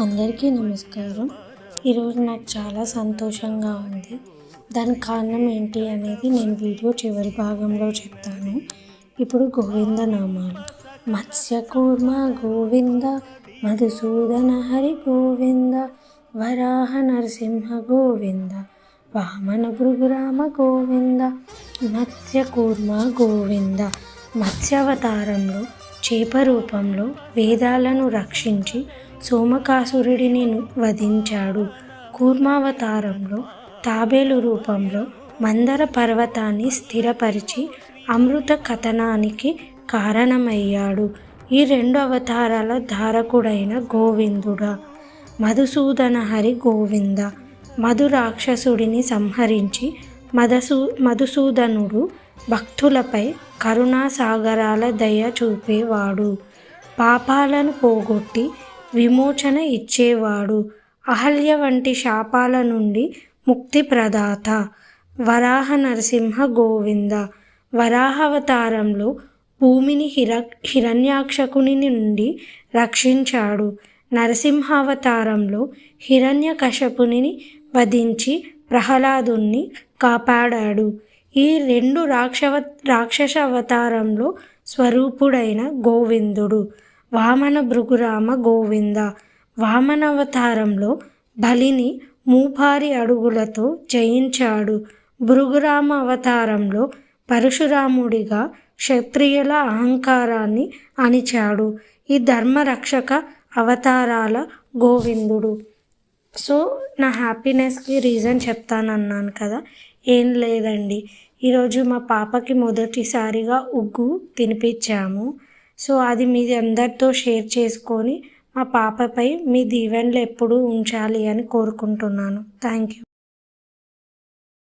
అందరికీ నమస్కారం. ఈరోజు నాకు చాలా సంతోషంగా ఉంది. దానికి కారణం ఏంటి అనేది నేను వీడియో చివరి భాగంలో చెప్తాను. ఇప్పుడు గోవింద నామాలు మత్స్యకూర్మ గోవింద మధుసూదన హరి గోవింద వరాహ నరసింహ గోవింద వామన భృగురామ గోవింద మత్స్యకూర్మ గోవింద. మత్స్యావతారంలో చేప రూపంలో వేదాలను రక్షించి సోమకాసురుడిని వధించాడు. కూర్మావతారంలో తాబేలు రూపంలో మందర పర్వతాన్ని స్థిరపరిచి అమృత కథనానికి కారణమయ్యాడు. ఈ రెండు అవతారాల ధారకుడైన గోవిందుడా మధుసూదన హరి గోవింద మధు రాక్షసుడిని సంహరించి మధసూ మధుసూదనుడు భక్తులపై కరుణాసాగరాల దయ చూపేవాడు. పాపాలను పోగొట్టి విమోచన ఇచ్చేవాడు. అహల్య వంటి శాపాల నుండి ముక్తి ప్రదాత. వరాహ నరసింహ గోవింద. వరాహావతారంలో భూమిని హిర హిరణ్యాక్షకుని నుండి రక్షించాడు. నరసింహావతారంలో హిరణ్య కశపుని వధించి ప్రహ్లాదుని కాపాడాడు. ఈ రెండు రాక్షవ రాక్షస అవతారంలో స్వరూపుడైన గోవిందుడు. వామన భృగురామ గోవింద. వామనవతారంలో బలిని మూపారి అడుగులతో జయించాడు. భృగురామ అవతారంలో పరశురాముడిగా క్షత్రియుల అహంకారాన్ని అణిచాడు. ఈ ధర్మరక్షక అవతారాల గోవిందుడు. సో నా హ్యాపీనెస్కి రీజన్ చెప్తానన్నాను కదా? ఏం లేదండి. ఈరోజు మా పాపకి మొదటిసారిగా ఉగ్గు తినిపించాము. సో అది మీ అందరితో షేర్ చేసుకొని మా పాపపై మీ దీవెనలు ఎప్పుడూ ఉంచాలి అని కోరుకుంటున్నాను. Thank you